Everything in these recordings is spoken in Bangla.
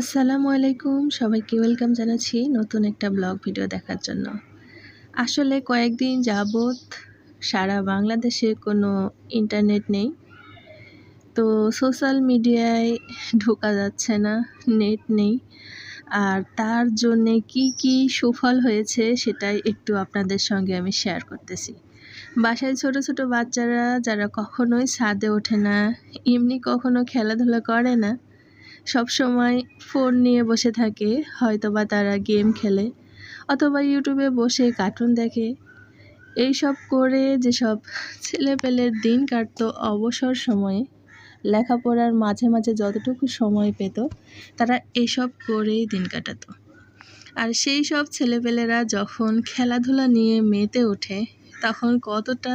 আসসালামু আলাইকুম। সবাইকে ওয়েলকাম জানাচ্ছি নতুন একটা ব্লগ ভিডিও দেখার জন্য। আসলে কয়েকদিন যাবৎ সারা বাংলাদেশে কোনো ইন্টারনেট নেই। তো সোশ্যাল মিডিয়ায় ঢোকা যাচ্ছে না, নেট নেই। আর তার জন্যে কি কি সুফল হয়েছে সেটাই একটু আপনাদের সঙ্গে আমি শেয়ার করতেছি। বাসায় ছোট ছোট বাচ্চারা যারা কখনোই ছাদে ওঠে না, এমনি কখনো খেলাধুলা করে না সব সময় ফোন নিয়ে বসে থাকে হয়তো বা তারা গেম খেলে, অথবা ইউটিউবে বসে কার্টুন দেখে। এই সব করে যেসব ছেলেপেলের দিন কাটতো, অবসর সময়ে লেখাপড়ার মাঝে মাঝে যতটুকু সময় পেত, তারা এসব করেই দিন কাটাতো। আর সেই সব ছেলেপেলেরা যখন খেলাধুলা নিয়ে মেতে ওঠে, তখন কতটা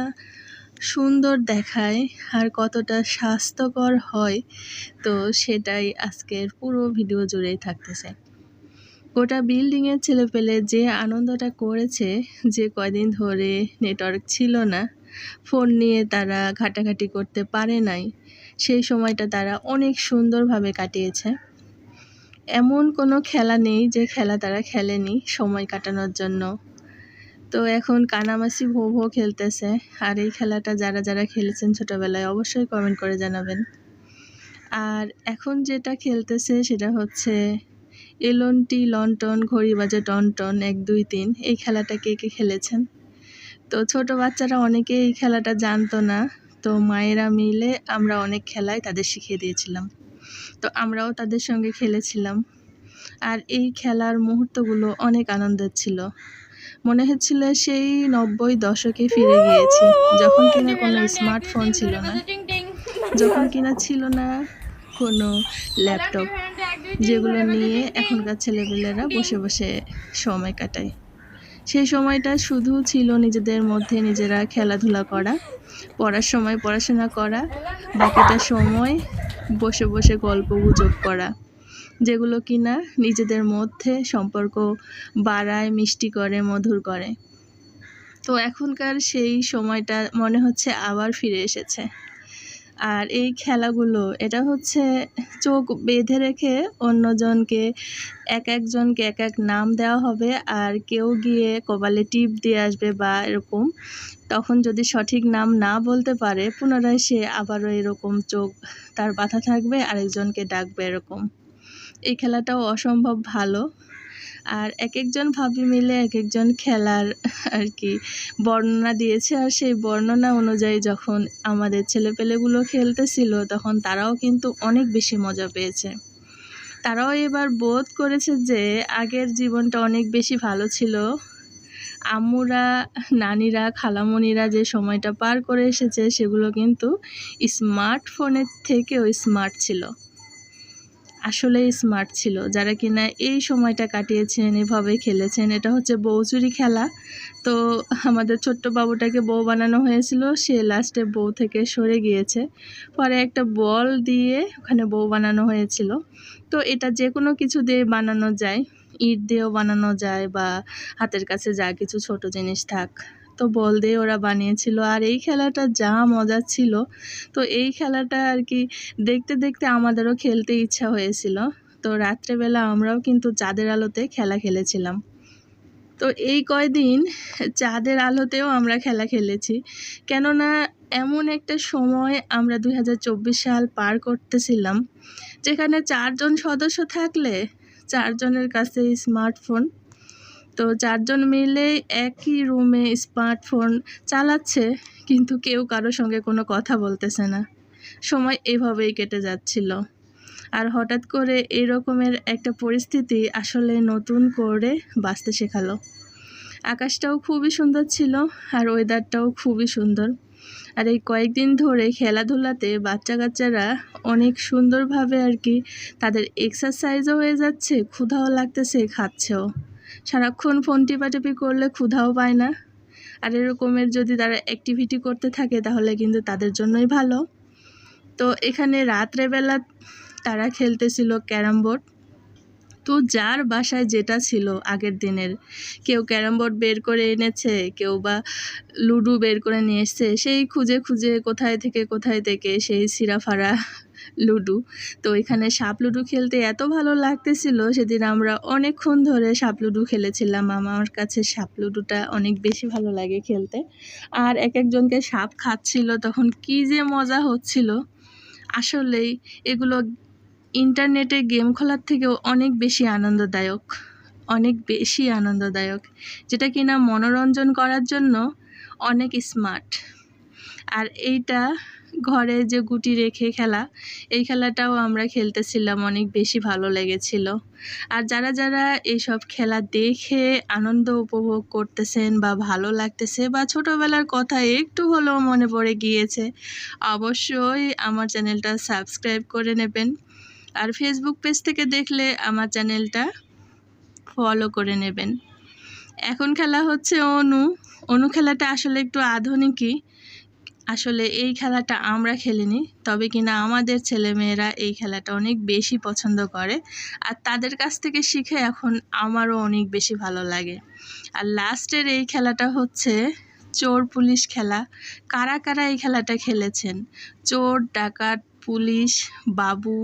সুন্দর দেখায় আর কতটা স্বাস্থ্যকর হয়, তো সেটাই আজকের পুরো ভিডিও জুড়েই থাকতেছে। গোটা বিল্ডিংয়ের ছেলে পেলে যে আনন্দটা করেছে, যে কয়দিন ধরে নেটওয়ার্ক ছিল না ফোন নিয়ে তারা ঘাটাঘাটি করতে পারে নাই, সেই সময়টা তারা অনেক সুন্দরভাবে কাটিয়েছে। এমন কোনো খেলা নেই যে খেলা তারা খেলেনি সময় কাটানোর জন্য। তো এখন কানামাসি ভো ভো খেলতেছে। আর এই খেলাটা যারা যারা খেলেছেন ছোটোবেলায় অবশ্যই কমেন্ট করে জানাবেন। আর এখন যেটা খেলতেছে সেটা হচ্ছে এলনটি, লন্টন ঘড়ি বাজে টন এক, দুই, তিন, এই খেলাটা কে কে খেলেছেন? তো ছোট বাচ্চারা অনেকে এই খেলাটা জানতো না, তো মায়েরা মিলে আমরা অনেক খেলাই তাদের শিখিয়ে দিয়েছিলাম। তো আমরাও তাদের সঙ্গে খেলেছিলাম। আর এই খেলার মুহূর্তগুলো অনেক আনন্দের ছিল। মনে হচ্ছিল সেই নব্বই দশকে ফিরে গিয়েছি, যখন কিনা কোনো স্মার্টফোন ছিল না। যখন কিনা ছিল না কোনো ল্যাপটপ যেগুলো নিয়ে এখনকার ছেলেপেলেরা বসে বসে সময় কাটায়। সেই সময়টা শুধু ছিল নিজেদের মধ্যে নিজেরা খেলাধুলা করা, পড়ার সময় পড়াশোনা করা, বাকিটা সময় বসে বসে গল্প গুজব করা। যেগুলো কিনা নিজেদের মধ্যে সম্পর্ক বাড়ায়, মিষ্টি করে, মধুর করে। তো এখনকার সেই সময়টা মনে হচ্ছে আবার ফিরে এসেছে। আর এই খেলাগুলো, এটা হচ্ছে চোখ বেঁধে রেখে অন্যজনকে, এক একজনকে এক এক নাম দেওয়া হবে। আর কেউ গিয়ে কপালে টিপ দিয়ে আসবে বা এরকম, তখন যদি সঠিক নাম না বলতে পারে, পুনরায় সে আবারও এরকম চোখ, তার বাধা থাকবে, আরেকজনকে ডাকবে এরকম। এই খেলাটাও অসম্ভব ভালো। আর এক একজন ভাবি মিলে এক একজন খেলার আর কি বর্ণনা দিয়েছে। আর সেই বর্ণনা অনুযায়ী যখন আমাদের ছেলেপেলেগুলো খেলতেছিল, তখন তারাও কিন্তু অনেক বেশি মজা পেয়েছে। তারাও এবার বোধ করেছে যে আগের জীবনটা অনেক বেশি ভালো ছিল। আম্মুরা, নানিরা, খালামণিরা যে সময়টা পার করে এসেছে, সেগুলো কিন্তু স্মার্টফোনের থেকেও স্মার্ট ছিল। আসলেই স্মার্ট ছিল। যারা কিনা এই সময়টা কাটিয়েছেন, এভাবে খেলেছেন, এটা হচ্ছে বউ চুরি খেলা। তো আমাদের ছোট্ট বাবুটাকে বউ বানানো হয়েছিল, সে লাস্টে বউ থেকে সরে গিয়েছে। পরে একটা বল দিয়ে ওখানে বউ বানানো হয়েছিল। তো এটা যে কোনো কিছু দিয়ে বানানো যায়। ইট দিয়েও বানানো যায় বা হাতের কাছে যা কিছু ছোট জিনিস থাক। বল দিয়ে ওরা বানিয়েছিল। আর এই খেলাটা যা মজা ছিল, তো এই খেলাটা আর কি দেখতে দেখতে আমাদেরও খেলতে ইচ্ছা হয়েছিল। তো রাত্রেবেলা আমরাও কিন্তু চাঁদের আলোতে খেলা খেলেছিলাম। তো এই কয়দিন চাঁদের আলোতেও আমরা খেলা খেলেছি। কেননা এমন একটা সময় আমরা দুই হাজার চব্বিশ সাল পার করতেছিলাম, যেখানে চারজন সদস্য থাকলে চারজনের কাছে স্মার্টফোন তো চারজন মিলে একই রুমে স্মার্টফোন চালাচ্ছে, কিন্তু কেউ কারও সঙ্গে কোনো কথা বলতেছে না। সময় এভাবেই কেটে যাচ্ছিল। আর হঠাৎ করে এই রকমের একটা পরিস্থিতি আসলে নতুন করে বাঁচতে শেখালো। আকাশটাও খুবই সুন্দর ছিল আর ওয়েদারটাও খুবই সুন্দর। আর এই কয়েকদিন ধরে খেলাধুলাতে বাচ্চা কাচ্চারা অনেক সুন্দরভাবে আর কি তাদের এক্সারসাইজও হয়ে যাচ্ছে, ক্ষুধাও লাগতেছে, খাচ্ছেও। সারাক্ষণ ফোন টিপাটিপি করলে ক্ষুধাও পায় না। আর এরকমের যদি তারা অ্যাক্টিভিটি করতে থাকে, তাহলে কিন্তু তাদের জন্যই ভালো। তো এখানে রাত্রেবেলা তারা খেলতেছিল ক্যারাম বোর্ড। তো যার বাসায় যেটা ছিল আগের দিনের, কেউ ক্যারাম বোর্ড বের করে এনেছে, কেউ বা লুডু বের করে নিয়ে এসছে, সেই খুঁজে খুঁজে কোথায় থেকে কোথায় থেকে সেই সিরাফারা লুডু। তো এখানে সাপ লুডু খেলতে এত ভালো লাগতেছিল, সেদিন আমরা অনেকক্ষণ ধরে সাপ লুডু খেলেছিলাম। আমার কাছে সাপ লুডোটা অনেক বেশি ভালো লাগে খেলতে। আর এক একজনকে সাপ খাচ্ছিল, তখন কি যে মজা হচ্ছিল। আসলেই এগুলো ইন্টারনেটে গেম খেলার থেকেও অনেক বেশি আনন্দদায়ক, অনেক বেশি আনন্দদায়ক, যেটা কিনা মনোরঞ্জন করার জন্য অনেক স্মার্ট আর এইটা ঘরে যে গুটি রেখে খেলা, এই খেলাটাও আমরা খেলতেছিলাম, অনেক বেশি ভালো লেগেছিল। আর যারা যারা এইসব খেলা দেখে আনন্দ উপভোগ করতেছেন বা ভালো লাগতেছে বা ছোটোবেলার কথা একটু হলেও মনে পড়ে গিয়েছে, অবশ্যই আমার চ্যানেলটা সাবস্ক্রাইব করে নেবেন। আর ফেসবুক পেজ থেকে দেখলে আমার চ্যানেলটা ফলো করে নেবেন। এখন খেলা হচ্ছে অনু। অনু খেলাটা আসলে একটু আধুনিকই। আসলে এই খেলাটা আমরা খেলিনি, তবে কিনা আমাদের ছেলেমেয়েরা এই খেলাটা অনেক বেশি পছন্দ করে আর তাদের কাছ থেকে শিখে এখন আমারও অনেক বেশি ভালো লাগে। আর লাস্টের এই খেলাটা হচ্ছে চোর পুলিশ খেলা। কারা কারা এই খেলাটা খেলেছেন? চোর, ডাকাত, পুলিশ, বাবু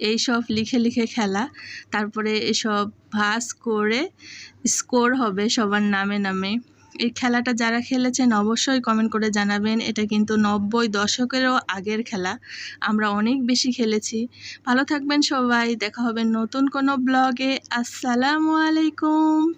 এইসব লিখে লিখে খেলা। তারপরে এসব ভাস করে স্কোর হবে সবার নামে নামে। এই খেলাটা যারা খেলেছেন অবশ্যই কমেন্ট করে জানাবেন। এটা কিন্তু নব্বই দশকেরও আগের খেলা। আমরা অনেক বেশি খেলেছি। ভালো থাকবেন সবাই। দেখা হবে নতুন কোনো ব্লগে আসসালামু আলাইকুম।